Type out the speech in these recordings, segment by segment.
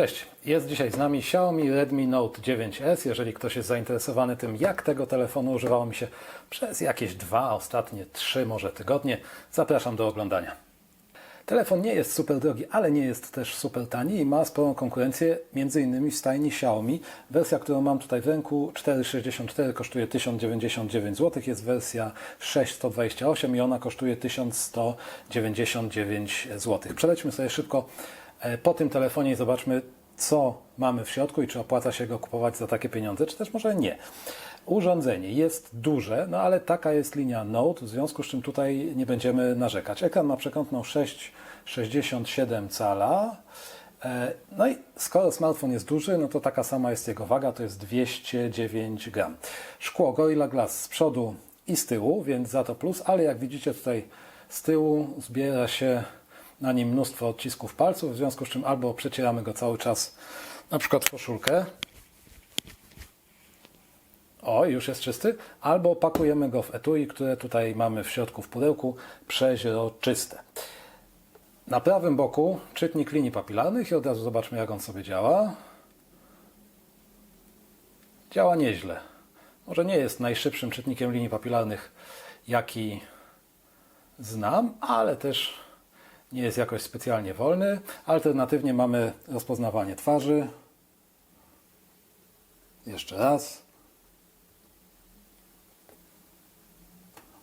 Cześć, jest dzisiaj z nami Xiaomi Redmi Note 9S. Jeżeli ktoś jest zainteresowany tym, jak tego telefonu używało mi się przez jakieś dwa, ostatnie trzy może tygodnie, zapraszam do oglądania. Telefon nie jest super drogi, ale nie jest też super tani i ma sporą konkurencję, innymi w stajni Xiaomi. Wersja, którą mam tutaj w ręku, 464 kosztuje 1099 zł, jest wersja 6128 i ona kosztuje 1199 zł. Przelećmy sobie szybko po tym telefonie i zobaczmy, co mamy w środku i czy opłaca się go kupować za takie pieniądze, czy też może nie. Urządzenie jest duże, no ale taka jest linia Note, w związku z czym tutaj nie będziemy narzekać. Ekran ma przekątną 6,67 cala. E, No i skoro smartfon jest duży, no to taka sama jest jego waga, to jest 209 gram. Szkło Gorilla Glass z przodu i z tyłu, więc za to plus, ale jak widzicie tutaj z tyłu zbiera się na nim mnóstwo odcisków palców, w związku z czym albo przecieramy go cały czas na przykład w koszulkę, o, już jest czysty. Albo pakujemy go w etui, które tutaj mamy w środku w pudełku, przeźroczyste. Na prawym boku czytnik linii papilarnych i od razu zobaczmy, jak on sobie działa. Działa nieźle. Może nie jest najszybszym czytnikiem linii papilarnych, jaki znam, ale też nie jest jakoś specjalnie wolny. Alternatywnie mamy rozpoznawanie twarzy. Jeszcze raz.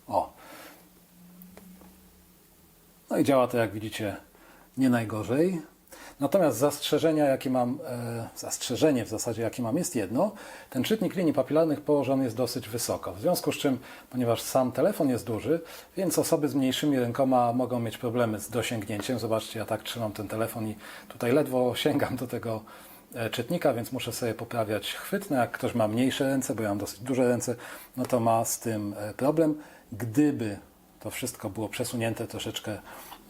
O. No i działa to, jak widzicie, nie najgorzej. Natomiast zastrzeżenia, jakie mam, e, zastrzeżenie w zasadzie, jakie mam, jest jedno. Ten czytnik linii papilarnych położony jest dosyć wysoko. W związku z czym, ponieważ sam telefon jest duży, więc osoby z mniejszymi rękoma mogą mieć problemy z dosięgnięciem. Zobaczcie, ja tak trzymam ten telefon i tutaj ledwo sięgam do tego e, czytnika, więc muszę sobie poprawiać chwyt. No jak ktoś ma mniejsze ręce, bo ja mam dosyć duże ręce, no to ma z tym e, problem. Gdyby to wszystko było przesunięte troszeczkę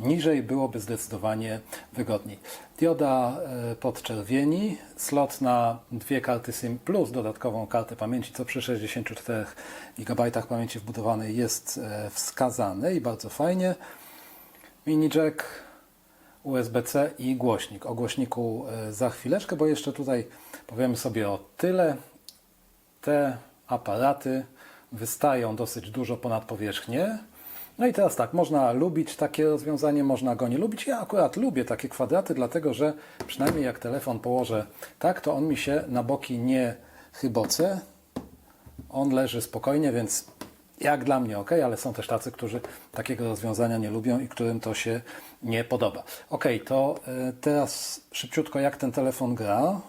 niżej, byłoby zdecydowanie wygodniej. Dioda e, podczerwieni, slot na dwie karty SIM plus dodatkową kartę pamięci, co przy 64 GB pamięci wbudowanej jest e, wskazane i bardzo fajnie. Mini jack, USB-C i głośnik. O głośniku e, za chwileczkę, bo jeszcze tutaj powiemy sobie o tyle. Te aparaty wystają dosyć dużo ponad powierzchnię. No i teraz tak, można lubić takie rozwiązanie, można go nie lubić. Ja akurat lubię takie kwadraty, dlatego że przynajmniej jak telefon położę tak, to on mi się na boki nie chyboce. On leży spokojnie, więc jak dla mnie ok, ale są też tacy, którzy takiego rozwiązania nie lubią i którym to się nie podoba. Ok, to y, teraz szybciutko jak ten telefon gra.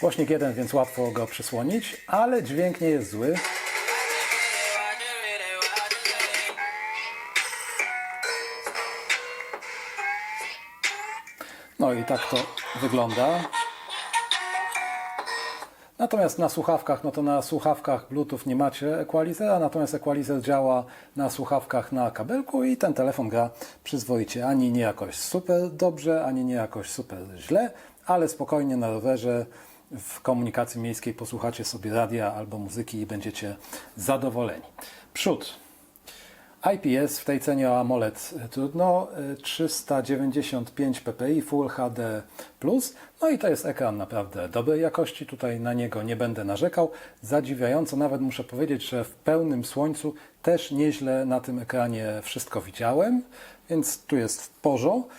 Głośnik jeden, więc łatwo go przysłonić, ale dźwięk nie jest zły. No i tak to wygląda. Natomiast na słuchawkach, no to na słuchawkach Bluetooth nie macie equalizera, natomiast equalizer działa na słuchawkach na kabelku i ten telefon gra przyzwoicie. Ani nie jakoś super dobrze, ani nie jakoś super źle, ale spokojnie na rowerze w komunikacji miejskiej posłuchacie sobie radia albo muzyki i będziecie zadowoleni. Przód. IPS w tej cenie o AMOLED trudno, y, 395 ppi Full HD+, no i to jest ekran naprawdę dobrej jakości, tutaj na niego nie będę narzekał. Zadziwiająco nawet muszę powiedzieć, że w pełnym słońcu też nieźle na tym ekranie wszystko widziałem, więc tu jest w porządku.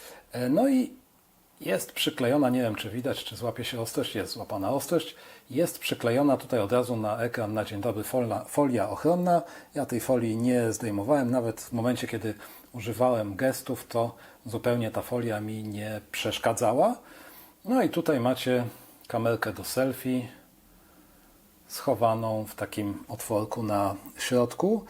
No i jest przyklejona, nie wiem czy widać, czy złapie się ostrość, jest złapana ostrość. Jest przyklejona tutaj od razu na ekran na dzień dobry folia, folia ochronna. Ja tej folii nie zdejmowałem, nawet w momencie, kiedy używałem gestów, to zupełnie ta folia mi nie przeszkadzała. No i tutaj macie kamerkę do selfie schowaną w takim otworku na środku.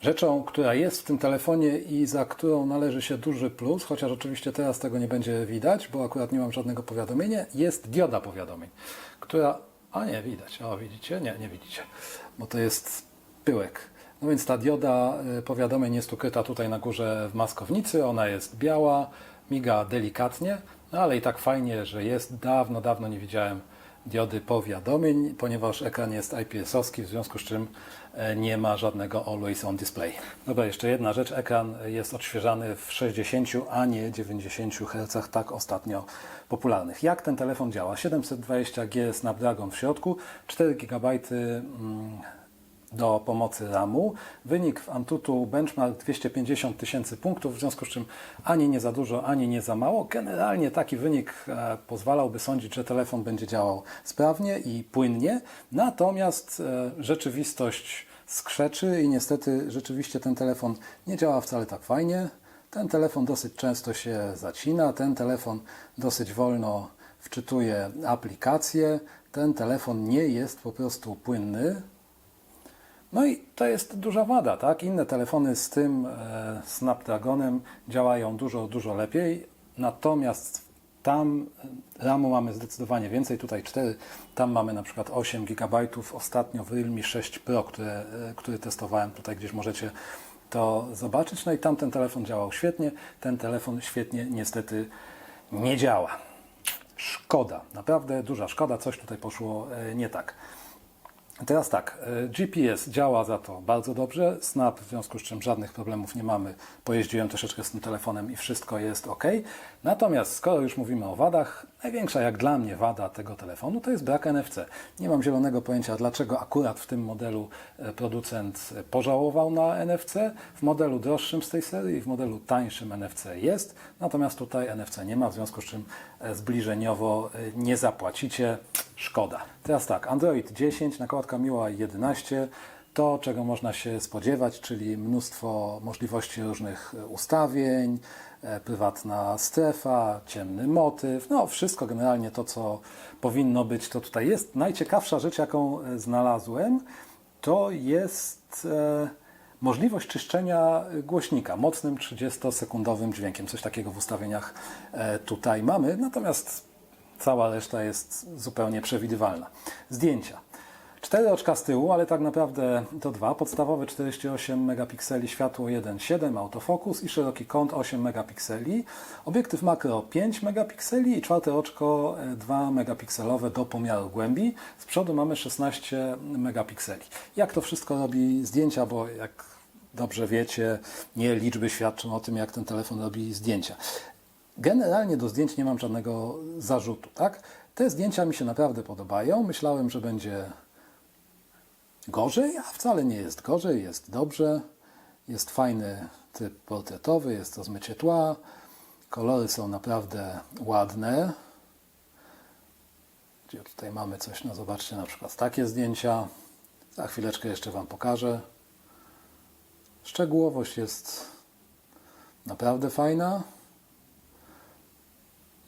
Rzeczą, która jest w tym telefonie i za którą należy się duży plus, chociaż oczywiście teraz tego nie będzie widać, bo akurat nie mam żadnego powiadomienia, jest dioda powiadomień, która... A nie, widać. O, widzicie? Nie, nie widzicie, bo to jest pyłek. No więc ta dioda y, powiadomień jest ukryta tutaj na górze w maskownicy, ona jest biała, miga delikatnie, no ale i tak fajnie, że jest. Dawno, dawno nie widziałem diody powiadomień, ponieważ ekran jest IPS-owski, w związku z czym e, nie ma żadnego Always On Display. Dobra, jeszcze jedna rzecz. Ekran jest odświeżany w 60, a nie 90 Hz, tak ostatnio popularnych. Jak ten telefon działa? 720G Snapdragon w środku, 4 GB do pomocy RAMu. Wynik w Antutu benchmark 250 tysięcy punktów, w związku z czym ani nie za dużo, ani nie za mało. Generalnie taki wynik e, pozwalałby sądzić, że telefon będzie działał sprawnie i płynnie, natomiast e, rzeczywistość skrzeczy i niestety rzeczywiście ten telefon nie działa wcale tak fajnie. Ten telefon dosyć często się zacina, ten telefon dosyć wolno wczytuje aplikacje, ten telefon nie jest po prostu płynny, no i to jest duża wada, tak? Inne telefony z tym e, Snapdragonem działają dużo, dużo lepiej, natomiast tam e, RAMu mamy zdecydowanie więcej, tutaj 4, tam mamy na przykład 8 GB, ostatnio w Realme 6 Pro, które, e, który testowałem, tutaj gdzieś możecie to zobaczyć, no i tam ten telefon działał świetnie, ten telefon świetnie niestety nie działa. Szkoda, naprawdę duża szkoda, coś tutaj poszło e, nie tak. Teraz tak, e, GPS działa za to bardzo dobrze, Snap, w związku z czym żadnych problemów nie mamy. Pojeździłem troszeczkę z tym telefonem i wszystko jest ok. Natomiast skoro już mówimy o wadach, największa jak dla mnie wada tego telefonu to jest brak NFC. Nie mam zielonego pojęcia, dlaczego akurat w tym modelu e, producent pożałował na NFC. W modelu droższym z tej serii, w modelu tańszym NFC jest, natomiast tutaj NFC nie ma, w związku z czym e, zbliżeniowo e, nie zapłacicie. Szkoda. Teraz tak, Android 10, nakładka MIUI 11, to czego można się spodziewać, czyli mnóstwo możliwości różnych e, ustawień, e, prywatna strefa, ciemny motyw, no wszystko generalnie to, co powinno być, to tutaj jest. Najciekawsza rzecz, jaką e, znalazłem, to jest możliwość czyszczenia głośnika mocnym 30-sekundowym dźwiękiem. Coś takiego w ustawieniach tutaj mamy, natomiast cała reszta jest zupełnie przewidywalna. Zdjęcia. Cztery oczka z tyłu, ale tak naprawdę to dwa. Podstawowe 48 megapikseli, światło 1.7, autofokus i szeroki kąt 8 megapikseli. Obiektyw makro 5 megapikseli i czwarte oczko e, 2 megapikselowe do pomiaru głębi. Z przodu mamy 16 megapikseli. Jak to wszystko robi zdjęcia, bo jak dobrze wiecie, nie liczby świadczą o tym, jak ten telefon robi zdjęcia. Generalnie do zdjęć nie mam żadnego zarzutu, tak? Te zdjęcia mi się naprawdę podobają. Myślałem, że będzie gorzej, a wcale nie jest gorzej, jest dobrze. Jest fajny typ portretowy, jest to zmycie tła. Kolory są naprawdę ładne. Gdzie tutaj mamy coś, no zobaczcie na przykład takie zdjęcia. Za chwileczkę jeszcze Wam pokażę. Szczegółowość jest naprawdę fajna.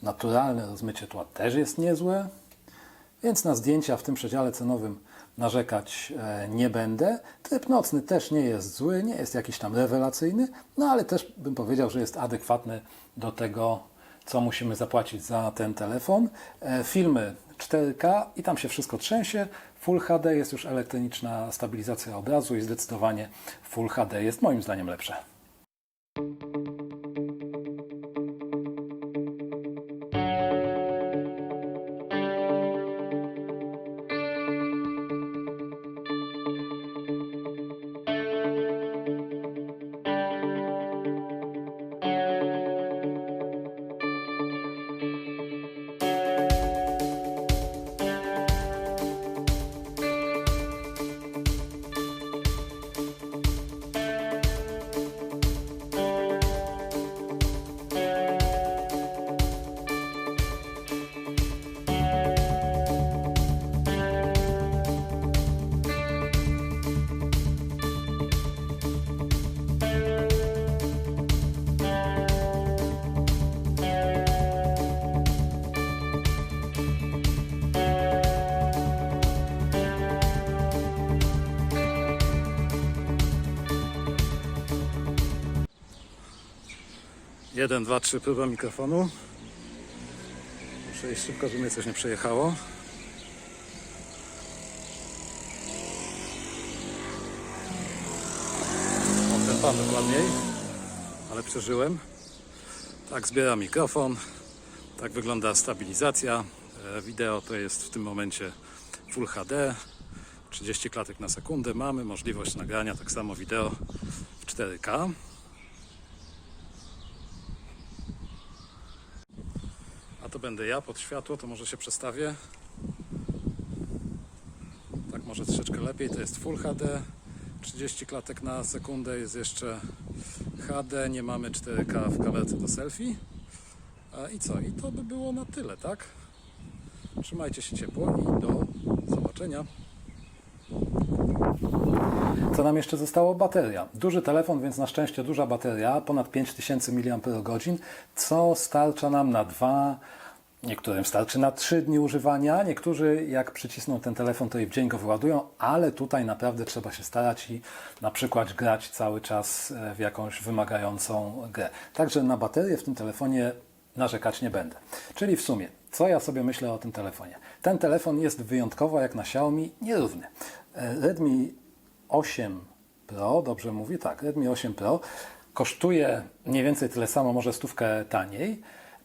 Naturalne rozmycie tła też jest niezłe, więc na zdjęcia w tym przedziale cenowym narzekać e, nie będę. Tryb nocny też nie jest zły, nie jest jakiś tam rewelacyjny, no ale też bym powiedział, że jest adekwatny do tego, co musimy zapłacić za ten telefon. E, Filmy 4K i tam się wszystko trzęsie. Full HD jest już elektroniczna stabilizacja obrazu i zdecydowanie Full HD jest moim zdaniem lepsze. Jeden, dwa, trzy, próba mikrofonu. Muszę iść szybko, żeby mnie coś nie przejechało. O, ten pan dokładniej, ale przeżyłem. Tak zbiera mikrofon, tak wygląda stabilizacja. E, Wideo to jest w tym momencie Full HD, 30 klatek na sekundę. Mamy możliwość nagrania tak samo wideo w 4K. To będę ja pod światło, to może się przestawię. Tak może troszeczkę lepiej, to jest Full HD. 30 klatek na sekundę, jest jeszcze HD, nie mamy 4K w kamerce do selfie. I co? I to by było na tyle, tak? Trzymajcie się ciepło i do zobaczenia. Co nam jeszcze zostało? Bateria. Duży telefon, więc na szczęście duża bateria, ponad 5000 mAh, co starcza nam na dwa, niektórym starczy na trzy dni używania. Niektórzy, jak przycisną ten telefon, to i w dzień go wyładują, ale tutaj naprawdę trzeba się starać i na przykład grać cały czas e, w jakąś wymagającą grę. Także na baterię w tym telefonie narzekać nie będę. Czyli w sumie, co ja sobie myślę o tym telefonie? Ten telefon jest wyjątkowo, jak na Xiaomi, nierówny. E, Redmi 8 Pro, dobrze mówię? Tak, Redmi 8 Pro kosztuje mniej więcej tyle samo, może stówkę taniej.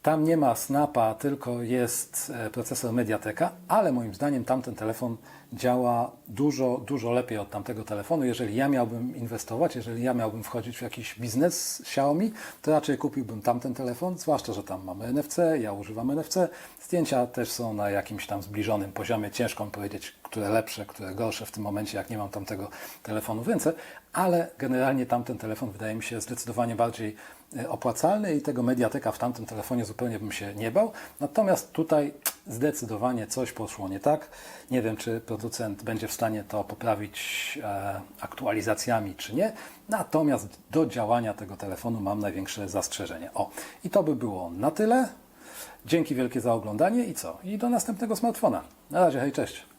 Tam nie ma snapa, tylko jest e, procesor Mediateka, ale moim zdaniem tamten telefon działa dużo, dużo lepiej od tamtego telefonu. Jeżeli ja miałbym inwestować, jeżeli ja miałbym wchodzić w jakiś biznes Xiaomi, to raczej kupiłbym tamten telefon, zwłaszcza, że tam mamy NFC, ja używam NFC. Zdjęcia też są na jakimś tam zbliżonym poziomie. Ciężko mi powiedzieć, które lepsze, które gorsze w tym momencie, jak nie mam tamtego telefonu w ręce, ale generalnie tamten telefon wydaje mi się zdecydowanie bardziej opłacalny i tego Mediateka w tamtym telefonie zupełnie bym się nie bał. Natomiast tutaj zdecydowanie coś poszło nie tak. Nie wiem, czy producent będzie w stanie to poprawić e, aktualizacjami, czy nie. Natomiast do działania tego telefonu mam największe zastrzeżenie. O, i to by było na tyle. Dzięki wielkie za oglądanie i co? I do następnego smartfona. Na razie, hej, cześć.